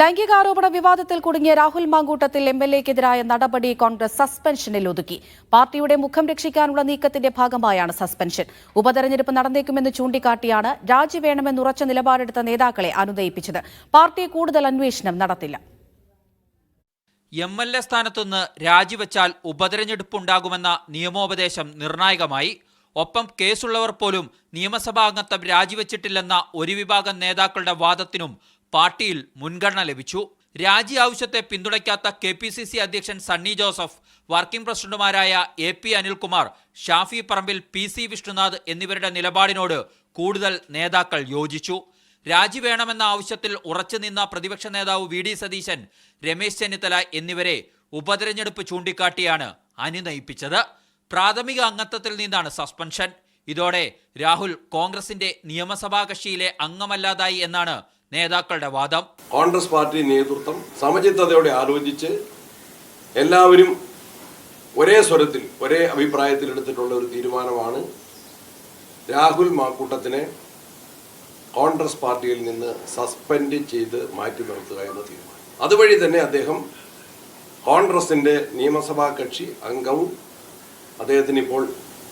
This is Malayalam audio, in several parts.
ലൈംഗികാരോപണ വിവാദത്തിൽ കുടുങ്ങിയ രാഹുൽ മാങ്കൂട്ടത്തിൽ എം എൽ എക്കെതിരായ നടപടി കോൺഗ്രസ് സസ്പെൻഷനിൽ ഒതുക്കി. പാർട്ടിയുടെ മുഖം രക്ഷിക്കാനുള്ള നീക്കത്തിന്റെ ഭാഗമായാണ് സസ്പെൻഷൻ. ഉപതെരഞ്ഞെടുപ്പ് നടന്നേക്കുമെന്ന് ചൂണ്ടിക്കാട്ടിയാണ് രാജി വേണമെന്ന് ഉറച്ച നിലപാടെടുത്ത നേതാക്കളെ അനുനയിപ്പിച്ചത്. പാർട്ടി കൂടുതൽ അന്വേഷണം നടത്തില്ല. എം എൽ എ സ്ഥാനത്തുനിന്ന് രാജിവെച്ചാൽ ഉപതെരഞ്ഞെടുപ്പുണ്ടാകുമെന്ന നിയമോപദേശം നിർണായകമായി. ഒപ്പം കേസുള്ളവർ പോലും നിയമസഭാ അംഗത്വം രാജിവെച്ചിട്ടില്ലെന്ന ഒരു വിഭാഗം നേതാക്കളുടെ വാദത്തിനും പാർട്ടിയിൽ മുൻഗണന ലഭിച്ചു. രാജി ആവശ്യത്തെ പിന്തുണയ്ക്കാത്ത കെ പി സി സി അധ്യക്ഷൻ സണ്ണി ജോസഫ് വർക്കിംഗ് പ്രസിഡന്റുമാരായ A P Anilkumar Shafi Parambil P C Vishnunath എന്നിവരുടെ നിലപാടിനോട് കൂടുതൽ നേതാക്കൾ യോജിച്ചു. രാജി വേണമെന്ന ആവശ്യത്തിൽ ഉറച്ചുനിന്ന പ്രതിപക്ഷ നേതാവ് വി ഡി സതീശൻ രമേശ് ചെന്നിത്തല എന്നിവരെ ഉപതെരഞ്ഞെടുപ്പ് ചൂണ്ടിക്കാട്ടിയാണ് അനുനയിപ്പിച്ചത്. പ്രാഥമിക അംഗത്വത്തിൽ നിന്നാണ് സസ്പെൻഷൻ. ഇതോടെ രാഹുൽ കോൺഗ്രസിന്റെ നിയമസഭാ കക്ഷിയിലെ അംഗമല്ലാതായി എന്നാണ് നേതാക്കളുടെ വാദം. കോൺഗ്രസ് പാർട്ടി നേതൃത്വം സമചിത്തതയോടെ ആലോചിച്ച് എല്ലാവരും ഒരേ സ്വരത്തിൽ ഒരേ അഭിപ്രായത്തിൽ എടുത്തിട്ടുള്ള ഒരു തീരുമാനമാണ് രാഹുൽ മാക്കൂട്ടത്തിനെ കോൺഗ്രസ് പാർട്ടിയിൽ നിന്ന് സസ്പെൻഡ് ചെയ്ത് മാറ്റി നിർത്തുക എന്ന തീരുമാനം. അതുവഴി തന്നെ അദ്ദേഹം കോൺഗ്രസിന്റെ നിയമസഭാ കക്ഷി അംഗവും അദ്ദേഹത്തിന് ഇപ്പോൾ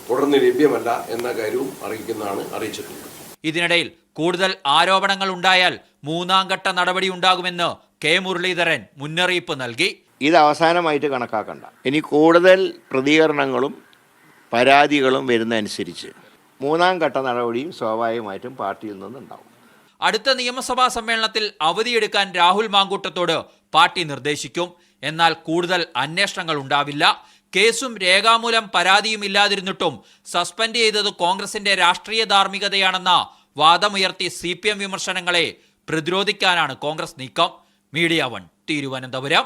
തുടർന്ന് ലഭ്യമല്ല എന്ന കാര്യവും അറിയിക്കുന്നതാണ് അറിയിച്ചിട്ടുള്ളത്. ഇതിനിടയിൽ കൂടുതൽ ആരോപണങ്ങൾ ഉണ്ടായാൽ മൂന്നാം ഘട്ട നടപടി ഉണ്ടാകുമെന്ന് കെ മുരളീധരൻ മുന്നറിയിപ്പ് നൽകി. ഇത് അവസാനമായിട്ട് കണക്കാക്കണ്ട. ഇനി കൂടുതൽ പ്രതികരണങ്ങളും പരാതികളും വരുന്നതനുസരിച്ച് മൂന്നാം ഘട്ട നടപടിയും സ്വാഭാവികമായിട്ടും പാർട്ടിയിൽ നിന്നുണ്ടാവും. അടുത്ത നിയമസഭാ സമ്മേളനത്തിൽ അവധിയെടുക്കാൻ രാഹുൽ മാങ്കൂട്ടത്തോട് പാർട്ടി നിർദ്ദേശിക്കും. എന്നാൽ കൂടുതൽ അന്വേഷണങ്ങൾ ഉണ്ടാവില്ല. കേസും രേഖാമൂലം പരാതിയും ഇല്ലാതിരുന്നിട്ടും സസ്പെൻഡ് ചെയ്തത് കോൺഗ്രസിന്റെ രാഷ്ട്രീയ ധാർമ്മികതയാണെന്ന വാദമുയർത്തി സി പി എം വിമർശനങ്ങളെ പ്രതിരോധിക്കാനാണ് കോൺഗ്രസ് നീക്കം. Media One Thiruvananthapuram.